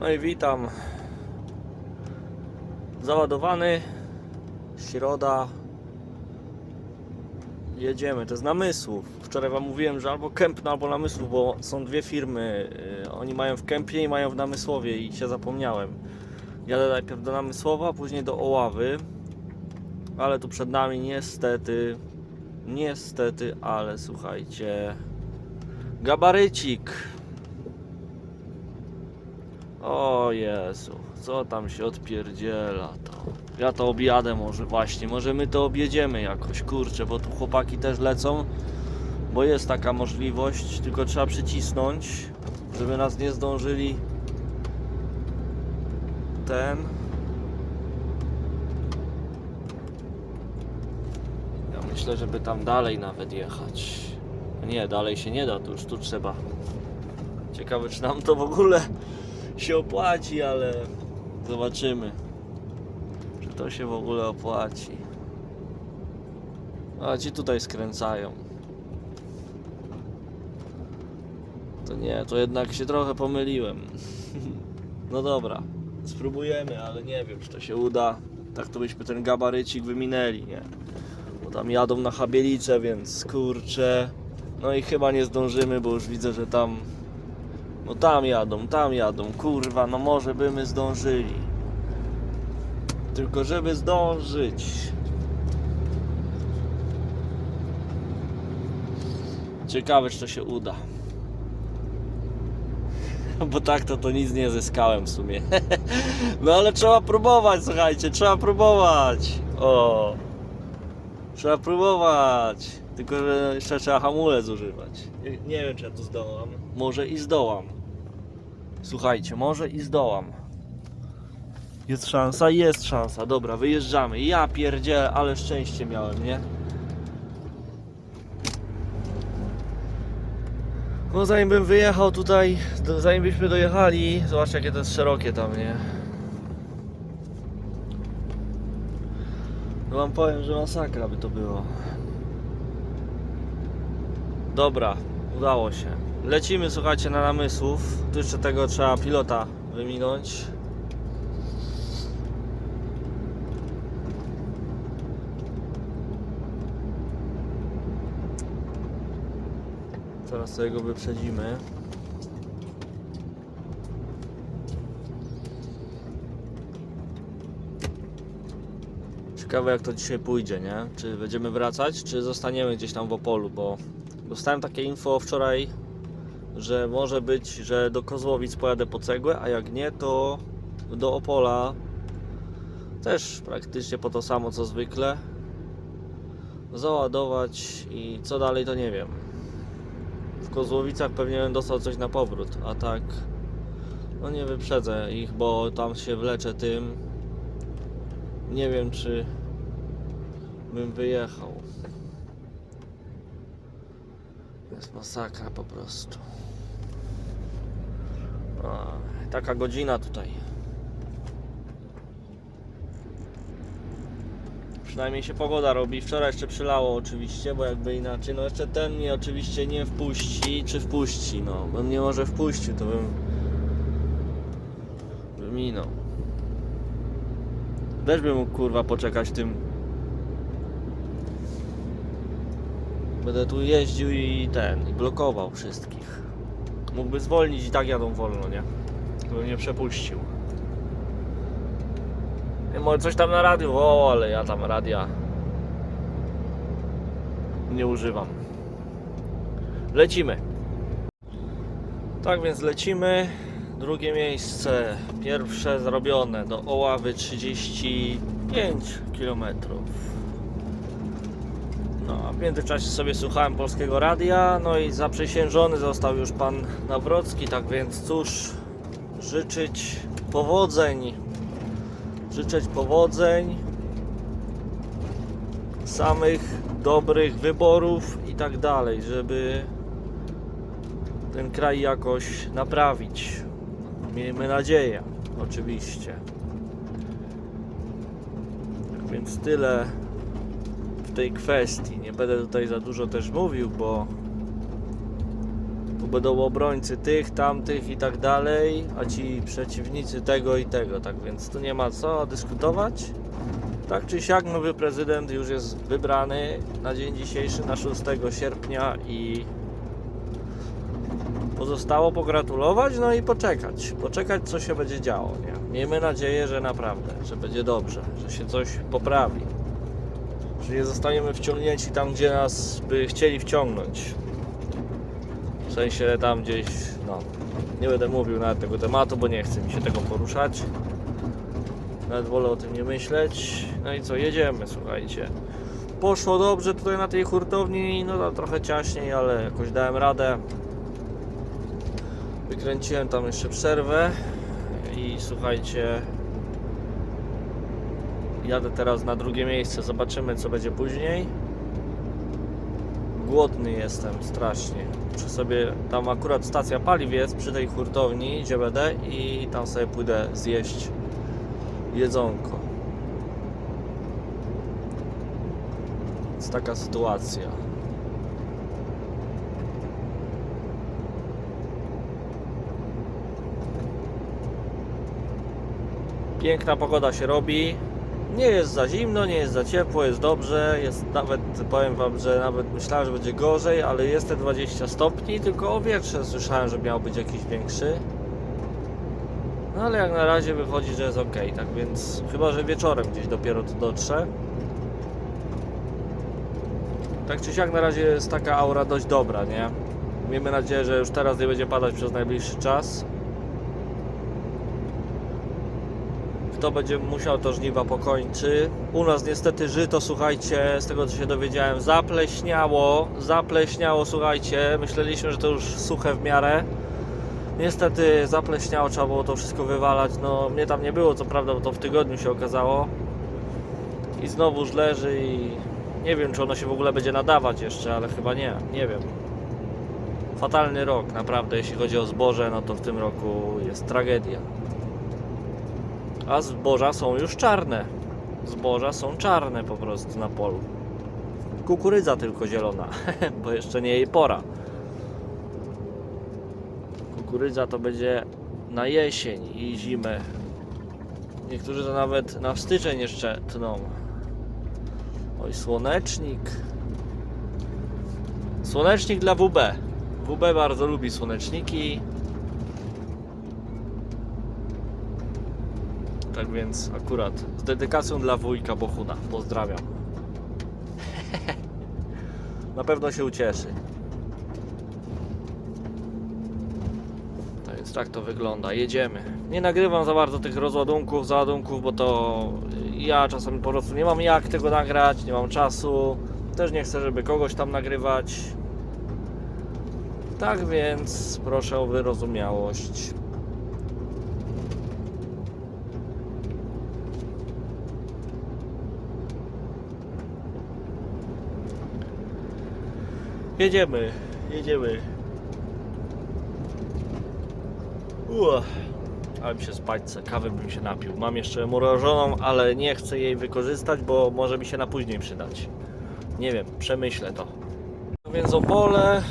No i witam. Załadowany. Środa. Jedziemy. To jest namysłów. Wczoraj Wam mówiłem, że albo Kępno, albo namysłów, bo są dwie firmy. Yy, Oni mają w Kępie i mają w namysłowie i się zapomniałem. Jadę najpierw do namysłowa, później do Oławy. Ale tu przed nami niestety, niestety, ale słuchajcie, gabarycik. O Jezu, co tam się odpierdziela to. Ja to objadę może właśnie, może my to objedziemy jakoś, kurczę, bo tu chłopaki też lecą, bo jest taka możliwość, tylko trzeba przycisnąć, żeby nas nie zdążyli ten. Ja myślę, żeby tam dalej nawet jechać. Nie, dalej się nie da, to już tu trzeba. Ciekawe, czy nam to w ogóle się opłaci, ale zobaczymy, czy to się w ogóle opłaci. A ci tutaj skręcają. To nie, to jednak się trochę pomyliłem. No dobra, spróbujemy, ale nie wiem, czy to się uda. Tak to byśmy ten gabarycik wyminęli, nie? Bo tam jadą na Habielicę, więc kurczę. No i chyba nie zdążymy, bo już widzę, że tam no tam jadą, tam jadą, kurwa, no może by my zdążyli. Tylko żeby zdążyć. Ciekawe, czy to się uda. Bo tak to to nic nie zyskałem w sumie. No ale trzeba próbować, słuchajcie, trzeba próbować. O. Trzeba próbować. Tylko, że jeszcze trzeba hamulec używać. Nie, nie wiem, czy ja to zdołam. Może i zdołam. Słuchajcie, może i zdołam. Jest szansa, jest szansa. Dobra, wyjeżdżamy. Ja pierdzielę, ale szczęście miałem, nie? No zanim bym wyjechał tutaj, do- zanim byśmy dojechali, zobaczcie jakie to jest szerokie tam, nie? No wam powiem, że masakra by to było. Dobra, udało się. Lecimy, słuchajcie, na namysłów. Tu jeszcze tego trzeba pilota wyminąć. Teraz sobie go wyprzedzimy. Ciekawe jak to dzisiaj pójdzie, nie? Czy będziemy wracać, czy zostaniemy gdzieś tam w Opolu, bo dostałem takie info wczoraj, że może być, że do Kozłowic pojadę po cegłę, a jak nie, to do Opola też praktycznie po to samo co zwykle. Załadować i co dalej to nie wiem. W Kozłowicach pewnie bym dostał coś na powrót, a tak no nie wyprzedzę ich, bo tam się wleczę tym. Nie wiem czy bym wyjechał. Jest masakra po prostu. A, taka godzina tutaj. Przynajmniej się pogoda robi. Wczoraj jeszcze przylało oczywiście, bo jakby inaczej. No jeszcze ten mnie oczywiście nie wpuści, czy wpuści, no. Bym nie może wpuścił, to bym wyminął. Też bym mógł kurwa poczekać tym. Będę tu jeździł i ten, i blokował wszystkich. Mógłby zwolnić i tak jadą wolno, nie? Bym nie przepuścił. Nie, może coś tam na radiu, o, ale ja tam radia nie używam. Lecimy. Tak więc lecimy. Drugie miejsce, pierwsze zrobione do Oławy 35 km. W międzyczasie sobie słuchałem polskiego radia, no i zaprzysiężony został już pan Nawrocki, tak więc cóż, życzyć powodzeń, życzeć powodzeń, samych dobrych wyborów i tak dalej, żeby ten kraj jakoś naprawić. Miejmy nadzieję, oczywiście. Tak więc tyle tej kwestii. Nie będę tutaj za dużo też mówił, bo Tu będą obrońcy tych, tamtych i tak dalej, a ci przeciwnicy tego i tego, tak więc tu nie ma co dyskutować. Tak czy siak nowy prezydent już jest wybrany na dzień dzisiejszy, na 6 sierpnia i pozostało pogratulować, no i poczekać. Poczekać co się będzie działo, nie? Miejmy nadzieję, że naprawdę, że będzie dobrze, że się coś poprawi. Że nie zostaniemy wciągnięci tam, gdzie nas by chcieli wciągnąć. W sensie tam gdzieś, no, nie będę mówił nawet tego tematu, bo nie chcę mi się tego poruszać. Nawet wolę o tym nie myśleć. No i co, jedziemy, słuchajcie. Poszło dobrze tutaj na tej hurtowni, no to trochę ciaśniej, ale jakoś dałem radę. Wykręciłem tam jeszcze przerwę i słuchajcie, jadę teraz na drugie miejsce, zobaczymy co będzie później. Głodny jestem strasznie. Muszę sobie, tam akurat stacja paliw jest przy tej hurtowni, gdzie będę i tam sobie pójdę zjeść jedzonko. Jest taka sytuacja. Piękna pogoda się robi. Nie jest za zimno, nie jest za ciepło, jest dobrze. Jest nawet, powiem Wam, że nawet myślałem, że będzie gorzej, ale jest te 20 stopni, tylko o wietrze słyszałem, że miał być jakiś większy. No ale jak na razie wychodzi, że jest ok, tak więc chyba, że wieczorem gdzieś dopiero to dotrze. Tak czy siak na razie jest taka aura dość dobra, nie? Miejmy nadzieję, że już teraz nie będzie padać przez najbliższy czas. Kto będzie musiał, to żniwa pokończy. U nas niestety żyto, słuchajcie, z tego co się dowiedziałem, zapleśniało. Zapleśniało, słuchajcie. Myśleliśmy, że to już suche w miarę. Niestety zapleśniało, trzeba było to wszystko wywalać. No, mnie tam nie było, co prawda, bo to w tygodniu się okazało. I znowuż leży i nie wiem, czy ono się w ogóle będzie nadawać jeszcze, ale chyba nie, nie wiem. Fatalny rok, naprawdę, jeśli chodzi o zboże, no to w tym roku jest tragedia. A zboża są już czarne. Zboża są czarne po prostu na polu. Kukurydza tylko zielona, bo jeszcze nie jej pora. Kukurydza to będzie na jesień i zimę. Niektórzy to nawet na styczeń jeszcze tną. Oj, słonecznik. Słonecznik dla WB. WB bardzo lubi słoneczniki. Tak więc akurat z dedykacją dla wujka Bohuna. Pozdrawiam. Na pewno się ucieszy. Tak więc tak to wygląda. Jedziemy. Nie nagrywam za bardzo tych rozładunków, załadunków, bo to ja czasami po prostu nie mam jak tego nagrać, nie mam czasu. Też nie chcę, żeby kogoś tam nagrywać. Tak więc proszę o wyrozumiałość. Jedziemy, jedziemy. Uch. Ale mi się spać kawy bym się napił. Mam jeszcze mrożoną, ale nie chcę jej wykorzystać, bo może mi się na później przydać. Nie wiem, przemyślę to. No więc Opole.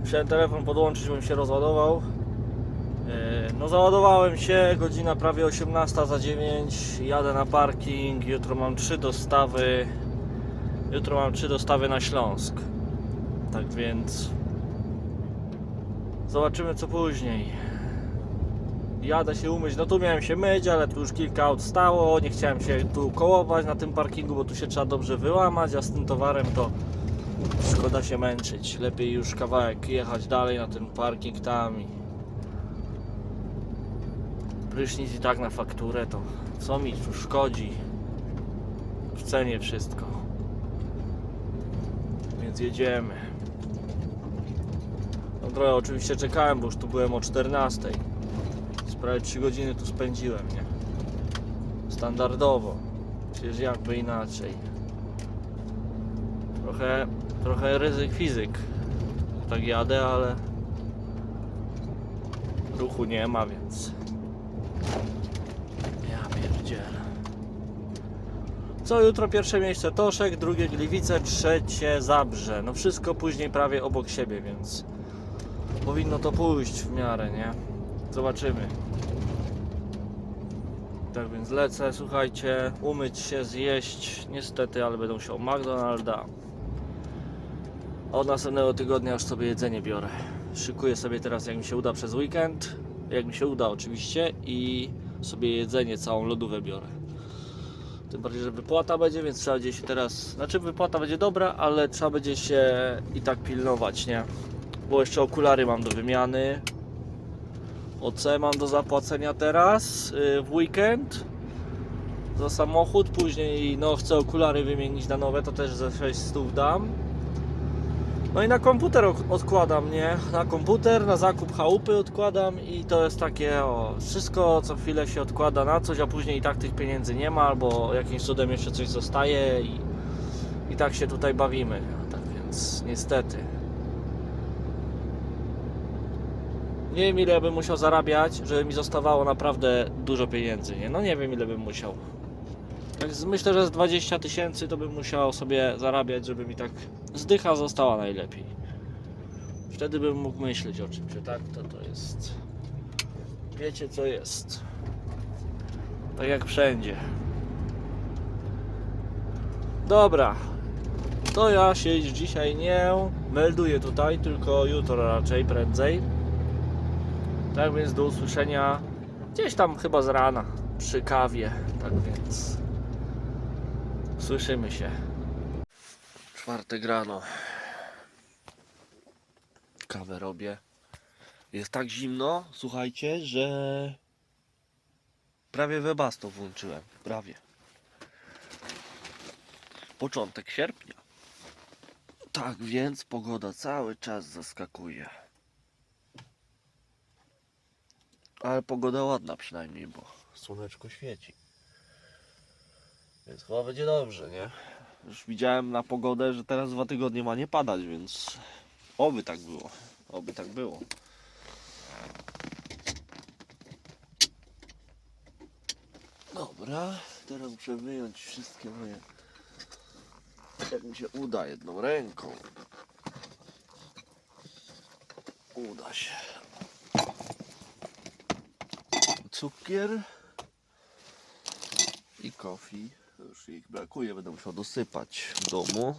Musiałem telefon podłączyć, bym się rozładował. E, No załadowałem się, godzina prawie 18 za 9. Jadę na parking, jutro mam trzy dostawy. Jutro mam trzy dostawy na Śląsk. Tak więc zobaczymy co później. Jadę się umyć. No tu miałem się myć, ale tu już kilka aut stało. Nie chciałem się tu kołować na tym parkingu, bo tu się trzeba dobrze wyłamać, a z tym towarem to szkoda się męczyć. Lepiej już kawałek jechać dalej na ten parking tam i prysznic i tak na fakturę to co mi tu szkodzi w cenie wszystko więc jedziemy. No trochę oczywiście czekałem, bo już tu byłem o 14. Z prawie 3 godziny tu spędziłem, nie? Standardowo. Przecież jakby inaczej. Trochę, trochę ryzyk fizyk. Tak jadę, ale ruchu nie ma, więc ja pierdzielę. Co jutro pierwsze miejsce Toszek, drugie Gliwice, trzecie Zabrze. No wszystko później prawie obok siebie, więc powinno to pójść w miarę, nie? Zobaczymy. Tak więc lecę, słuchajcie, umyć się, zjeść. Niestety, ale będę musiał McDonalda. A Od następnego tygodnia już sobie jedzenie biorę. Szykuję sobie teraz, jak mi się uda przez weekend. Jak mi się uda, oczywiście. I sobie jedzenie, całą lodówkę biorę. Tym bardziej, że wypłata będzie, więc trzeba będzie się teraz. Znaczy, wypłata będzie dobra, ale trzeba będzie się i tak pilnować, nie? Bo jeszcze okulary mam do wymiany. OC mam do zapłacenia teraz yy, w weekend za samochód. Później no, chcę okulary wymienić na nowe, to też ze 600 dam. No i na komputer odkładam, nie? Na komputer, na zakup chałupy odkładam i to jest takie, o, wszystko co chwilę się odkłada na coś, a później i tak tych pieniędzy nie ma, albo jakimś cudem jeszcze coś zostaje i, i tak się tutaj bawimy. Tak więc niestety. Nie wiem ile bym musiał zarabiać, żeby mi zostawało naprawdę dużo pieniędzy, nie? No nie wiem ile bym musiał. Z- myślę, że z 20 tysięcy to bym musiał sobie zarabiać, żeby mi tak zdycha została najlepiej. Wtedy bym mógł myśleć o czymś, tak to to jest. Wiecie co jest. Tak jak wszędzie. Dobra. To ja się dzisiaj nie melduję tutaj, tylko jutro raczej prędzej. Tak więc do usłyszenia gdzieś tam chyba z rana przy kawie. Tak więc słyszymy się. Czwartek rano. Kawę robię. Jest tak zimno, słuchajcie, że prawie webasto włączyłem. Prawie. Początek sierpnia. Tak więc pogoda cały czas zaskakuje. Ale pogoda ładna przynajmniej, bo słoneczko świeci. Więc chyba będzie dobrze, nie? Już widziałem na pogodę, że teraz dwa tygodnie ma nie padać, więc oby tak było. Oby tak było. Dobra, teraz muszę wyjąć wszystkie moje. Jak mi się uda jedną ręką. Uda się. Cukier i kofi. Już ich brakuje, będę musiał dosypać w domu.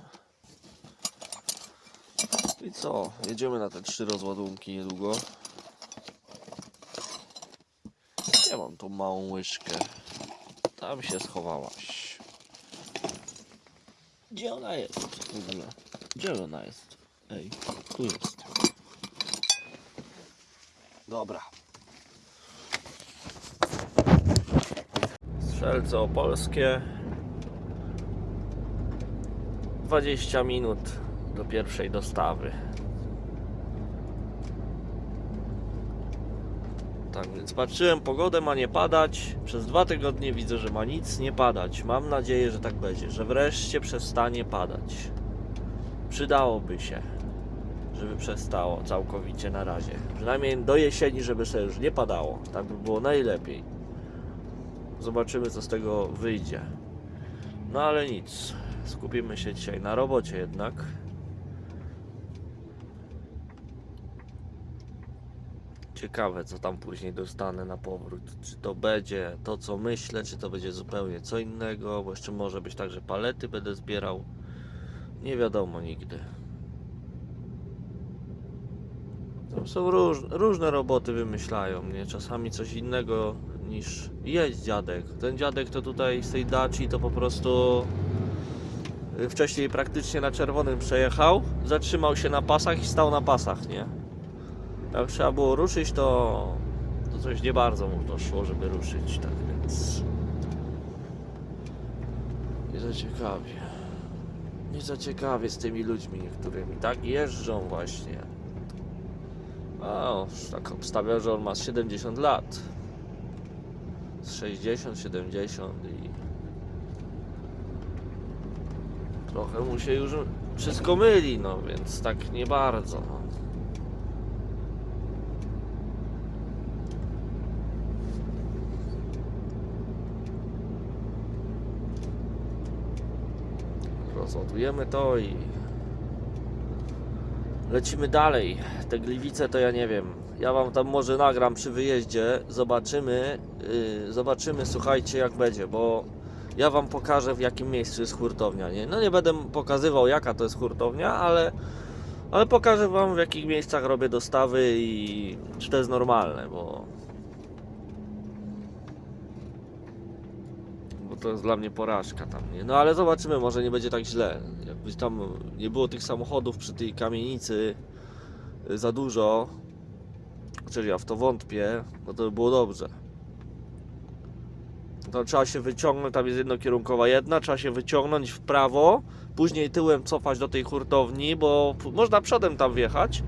I co? Jedziemy na te trzy rozładunki niedługo. Ja mam tą małą łyżkę. Tam się schowałaś. Gdzie ona jest w ogóle? Gdzie ona jest? Ej, tu jest. Dobra. Strzelce opolskie. 20 minut do pierwszej dostawy. Tak więc patrzyłem, pogodę ma nie padać. Przez dwa tygodnie widzę, że ma nic nie padać. Mam nadzieję, że tak będzie, że wreszcie przestanie padać. Przydałoby się, żeby przestało całkowicie na razie. Przynajmniej do jesieni, żeby sobie już nie padało. Tak by było najlepiej. Zobaczymy, co z tego wyjdzie. No ale nic. Skupimy się dzisiaj na robocie jednak. Ciekawe, co tam później dostanę na powrót. Czy to będzie to, co myślę, czy to będzie zupełnie co innego, bo jeszcze może być tak, że palety będę zbierał. Nie wiadomo nigdy. Tam są róż, różne roboty wymyślają, nie? Czasami coś innego niż jeść dziadek. Ten dziadek to tutaj z tej daci to po prostu wcześniej praktycznie na czerwonym przejechał, zatrzymał się na pasach i stał na pasach, nie? Jak trzeba było ruszyć, to, to coś nie bardzo mu to szło, żeby ruszyć, tak więc nie za ciekawie. Nie za ciekawie z tymi ludźmi niektórymi. Tak jeżdżą właśnie. O, tak obstawia, że on ma z 70 lat. Z 60, 70 i trochę mu się już wszystko myli, no więc tak nie bardzo. No. rozładujemy to i lecimy dalej. Te gliwice to ja nie wiem. Ja wam tam może nagram przy wyjeździe. Zobaczymy, yy, zobaczymy, słuchajcie, jak będzie, bo ja wam pokażę w jakim miejscu jest hurtownia. Nie? No nie będę pokazywał jaka to jest hurtownia, ale, ale pokażę wam w jakich miejscach robię dostawy i czy to jest normalne, bo bo to jest dla mnie porażka tam, nie? No ale zobaczymy, może nie będzie tak źle. Jakby tam nie było tych samochodów przy tej kamienicy y, za dużo, chociaż ja w to wątpię, no to by było dobrze. To trzeba się wyciągnąć, tam jest jednokierunkowa jedna, trzeba się wyciągnąć w prawo, później tyłem cofać do tej hurtowni, bo można przodem tam wjechać,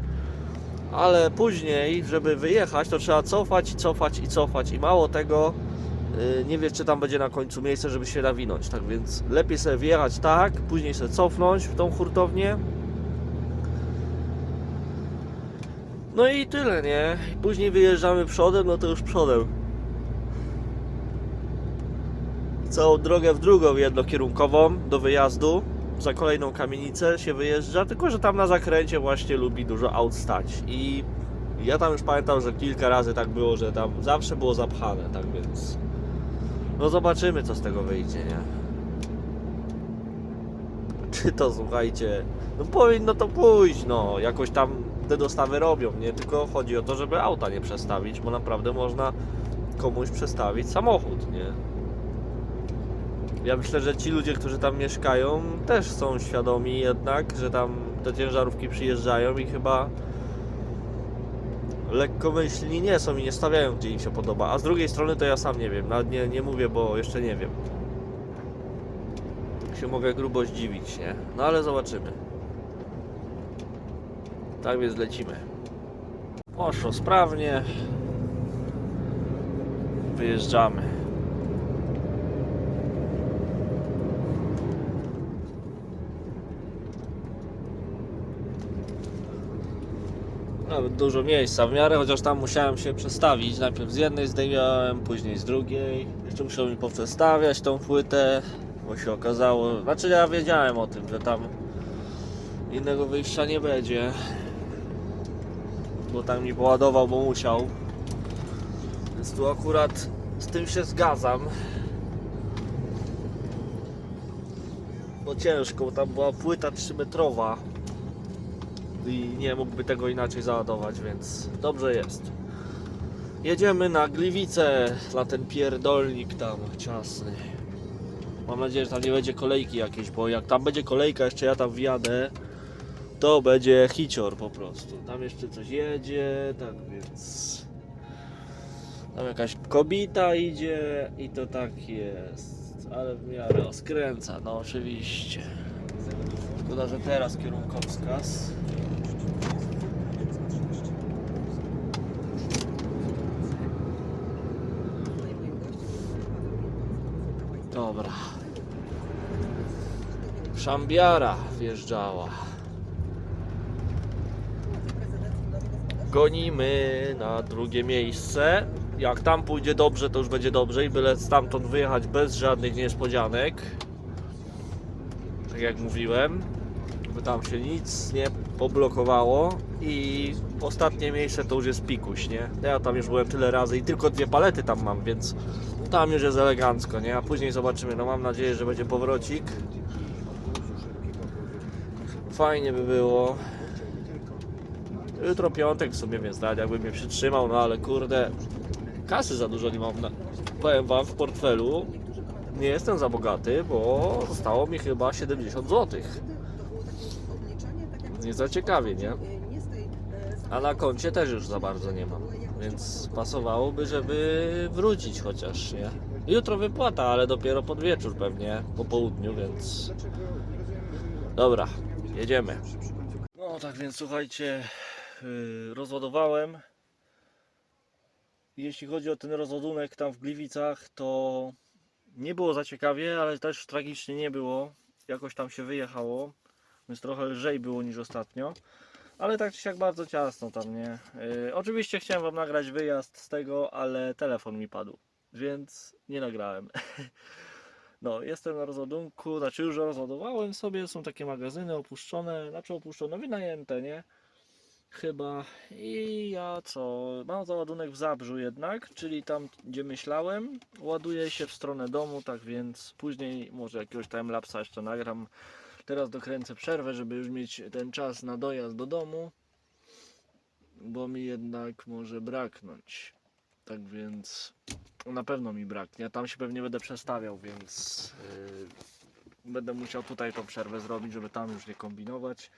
ale później, żeby wyjechać, to trzeba cofać, cofać i cofać i mało tego, Yy, nie wiesz, czy tam będzie na końcu miejsce, żeby się nawinąć. Tak więc lepiej sobie wjechać tak, później sobie cofnąć w tą hurtownię. No i tyle, nie? Później wyjeżdżamy przodem, no to już przodem. Całą drogę w drugą jednokierunkową do wyjazdu. Za kolejną kamienicę się wyjeżdża, tylko że tam na zakręcie właśnie lubi dużo aut stać. I ja tam już pamiętam, że kilka razy tak było, że tam zawsze było zapchane, tak więc. No zobaczymy co z tego wyjdzie, nie? Czy to słuchajcie, no powinno to pójść, no jakoś tam te dostawy robią, nie? Tylko chodzi o to, żeby auta nie przestawić, bo naprawdę można komuś przestawić samochód, nie? Ja myślę, że ci ludzie, którzy tam mieszkają, też są świadomi jednak, że tam te ciężarówki przyjeżdżają i chyba lekkomyślni nie są i nie stawiają gdzie im się podoba. A z drugiej strony to ja sam nie wiem, nawet nie, nie mówię, bo jeszcze nie wiem. Się mogę grubo zdziwić, nie? No ale zobaczymy. Tak więc lecimy. Poszło sprawnie. Wyjeżdżamy. Dużo miejsca w miarę, chociaż tam musiałem się przestawić. Najpierw z jednej zdejmiałem, później z drugiej. Jeszcze musiał mi poprzestawiać tą płytę, bo się okazało. Znaczy ja wiedziałem o tym, że tam innego wyjścia nie będzie. Bo tam mi poładował, bo musiał. Więc tu akurat z tym się zgadzam. Bo ciężko, bo tam była płyta 3-metrowa i nie mógłby tego inaczej załadować, więc dobrze jest. Jedziemy na Gliwice, na ten pierdolnik tam ciasny. Mam nadzieję, że tam nie będzie kolejki jakiejś, bo jak tam będzie kolejka, jeszcze ja tam wjadę, to będzie hicior po prostu. Tam jeszcze coś jedzie, tak więc... Tam jakaś kobita idzie i to tak jest. Ale w miarę skręca, no oczywiście. Szkoda, że teraz kierunkowskaz. Dobra. Szambiara wjeżdżała. Gonimy na drugie miejsce. Jak tam pójdzie dobrze, to już będzie dobrze i byle stamtąd wyjechać bez żadnych niespodzianek. Tak jak mówiłem, by tam się nic nie poblokowało i ostatnie miejsce to już jest pikuś, nie? Ja tam już byłem tyle razy i tylko dwie palety tam mam, więc tam już jest elegancko, nie? A później zobaczymy, no mam nadzieję, że będzie powrocik. Fajnie by było. Jutro piątek sumie, więc tak jakbym mnie przytrzymał, no ale kurde, kasy za dużo nie mam. Na, powiem wam w portfelu. Nie jestem za bogaty, bo zostało mi chyba 70 zł. Nie za ciekawie, nie? A na koncie też już za bardzo nie mam. Więc pasowałoby, żeby wrócić chociaż, nie? Jutro wypłata, ale dopiero pod wieczór pewnie, po południu, więc... Dobra, jedziemy. No tak więc słuchajcie, yy, rozładowałem. Jeśli chodzi o ten rozładunek tam w Gliwicach, to nie było za ciekawie, ale też tragicznie nie było. Jakoś tam się wyjechało, więc trochę lżej było niż ostatnio. Ale tak czy siak bardzo ciasno tam, nie? Yy, oczywiście chciałem Wam nagrać wyjazd z tego, ale telefon mi padł, więc nie nagrałem. No, jestem na rozładunku, znaczy już rozładowałem sobie, są takie magazyny opuszczone, znaczy opuszczone, wynajęte, nie? Chyba. I ja co? Mam załadunek w Zabrzu jednak, czyli tam gdzie myślałem. Ładuję się w stronę domu, tak więc później może jakiegoś timelapsa jeszcze nagram. Teraz dokręcę przerwę, żeby już mieć ten czas na dojazd do domu, bo mi jednak może braknąć. Tak więc na pewno mi braknie. Tam się pewnie będę przestawiał, więc yy, będę musiał tutaj tą przerwę zrobić, żeby tam już nie kombinować.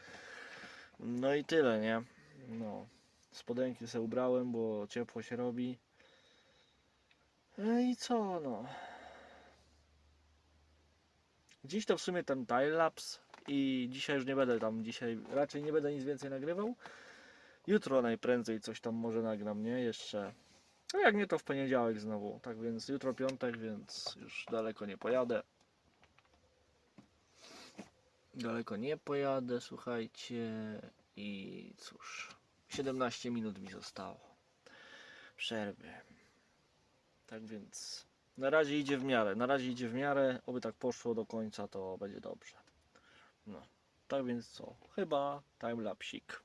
No i tyle, nie? No. Spodenki sobie ubrałem, bo ciepło się robi. No i co, no. Dziś to w sumie ten timelapse i dzisiaj już nie będę tam, dzisiaj raczej nie będę nic więcej nagrywał. Jutro najprędzej coś tam może nagram, nie? Jeszcze. A jak nie, to w poniedziałek znowu. Tak więc jutro piątek, więc już daleko nie pojadę. Daleko nie pojadę, słuchajcie. I cóż, 17 minut mi zostało przerwy. Tak więc na razie idzie w miarę. Na razie idzie w miarę. Oby tak poszło do końca, to będzie dobrze. No. Tak więc co? Chyba timelapsik.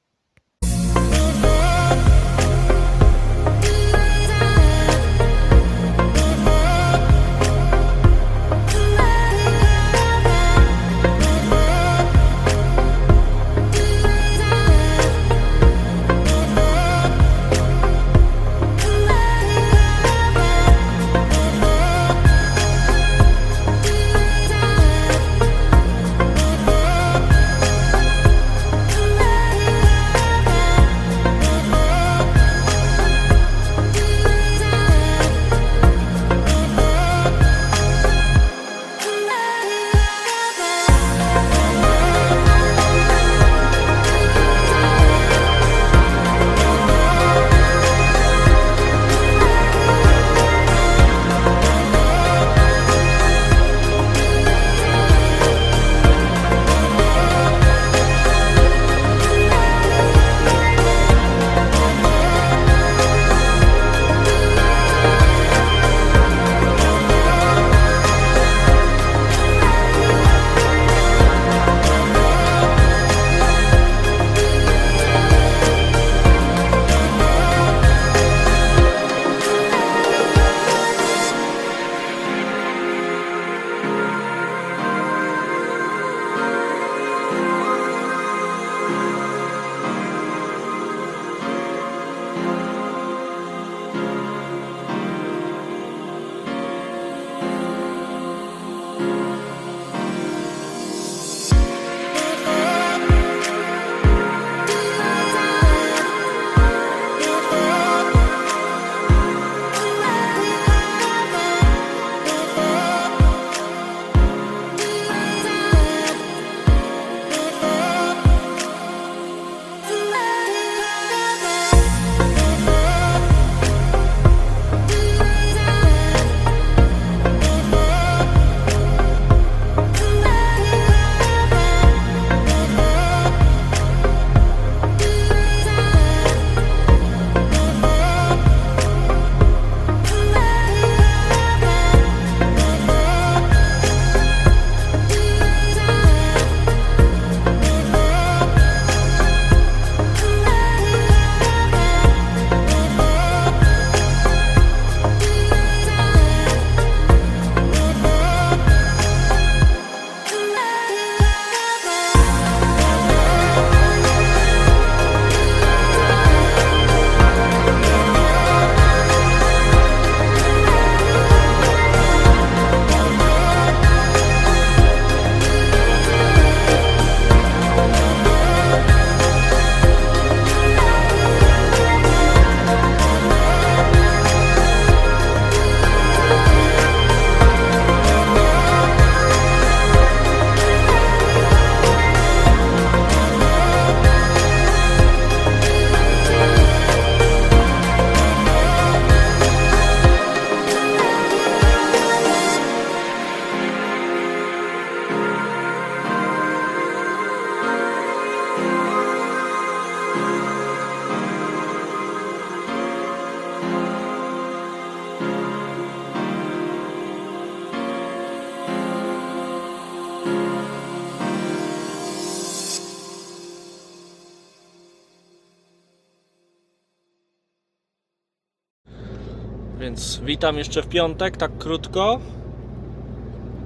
Więc witam jeszcze w piątek, tak krótko.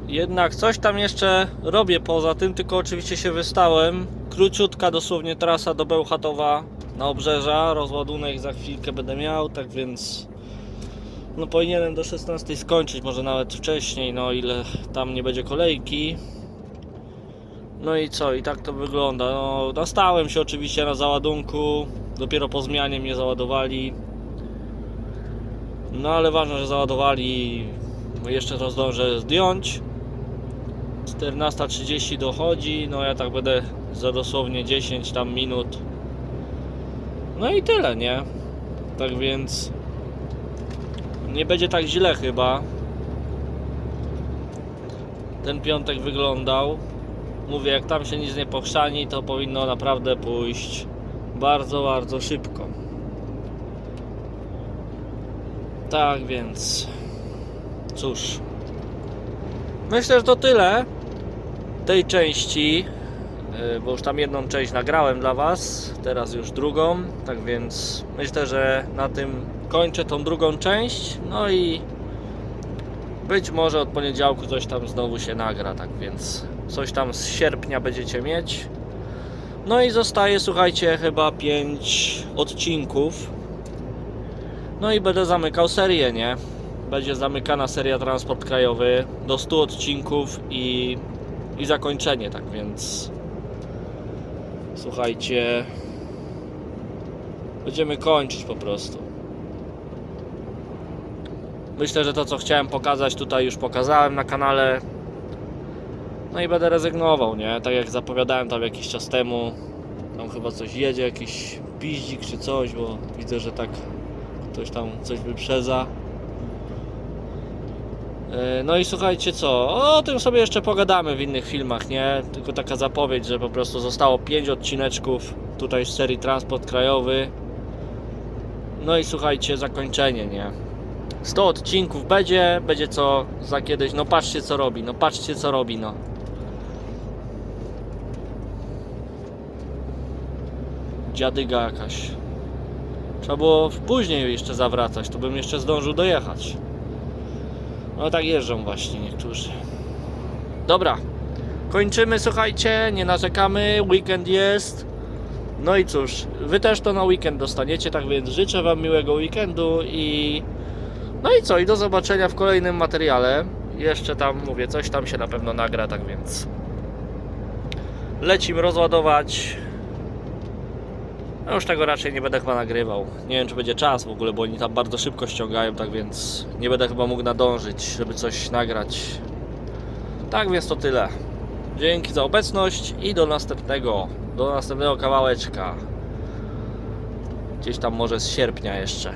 Jednak coś tam jeszcze robię poza tym, tylko oczywiście się wystałem. Króciutka dosłownie trasa do Bełchatowa na obrzeża. Rozładunek za chwilkę będę miał, tak więc no powinienem do 16 skończyć, może nawet wcześniej, no ile tam nie będzie kolejki. No i co, i tak to wygląda. No, nastałem się oczywiście na załadunku. Dopiero po zmianie mnie załadowali. No ale ważne, że załadowali. Jeszcze to zdążę zdjąć. 14.30 dochodzi. No ja tak będę za dosłownie 10 tam minut. No i tyle, nie? Tak więc nie będzie tak źle chyba. Ten piątek wyglądał. Mówię, jak tam się nic nie pochrzani, to powinno naprawdę pójść bardzo, bardzo szybko. Tak więc, cóż, myślę, że to tyle tej części, yy, bo już tam jedną część nagrałem dla Was, teraz już drugą, tak więc myślę, że na tym kończę tą drugą część, no i być może od poniedziałku coś tam znowu się nagra, tak więc coś tam z sierpnia będziecie mieć. No i zostaje, słuchajcie, chyba 5 odcinków. No i będę zamykał serię, nie? Będzie zamykana seria Transport Krajowy do 100 odcinków i, i zakończenie, tak więc słuchajcie, będziemy kończyć po prostu. Myślę, że to co chciałem pokazać tutaj już pokazałem na kanale. No i będę rezygnował, nie? Tak jak zapowiadałem tam jakiś czas temu. Tam chyba coś jedzie, jakiś piździk czy coś, bo widzę, że tak ktoś tam coś wyprzedza. E, No i słuchajcie co, o tym sobie jeszcze pogadamy w innych filmach, nie? Tylko taka zapowiedź, że po prostu zostało 5 odcineczków tutaj z serii Transport Krajowy. No i słuchajcie, zakończenie, nie? 100 odcinków będzie, będzie co za kiedyś, no patrzcie co robi, no patrzcie co robi, no. Dziadyga jakaś. Trzeba było później jeszcze zawracać, to bym jeszcze zdążył dojechać. No tak jeżdżą właśnie niektórzy. Dobra, kończymy, słuchajcie, nie narzekamy, weekend jest. No i cóż, wy też to na weekend dostaniecie, tak więc życzę wam miłego weekendu i... No i co, i do zobaczenia w kolejnym materiale. Jeszcze tam, mówię, coś tam się na pewno nagra, tak więc... Lecimy rozładować. No już tego raczej nie będę chyba nagrywał. Nie wiem, czy będzie czas w ogóle, bo oni tam bardzo szybko ściągają, tak więc nie będę chyba mógł nadążyć, żeby coś nagrać. Tak więc to tyle. Dzięki za obecność i do następnego, do następnego kawałeczka. Gdzieś tam może z sierpnia jeszcze.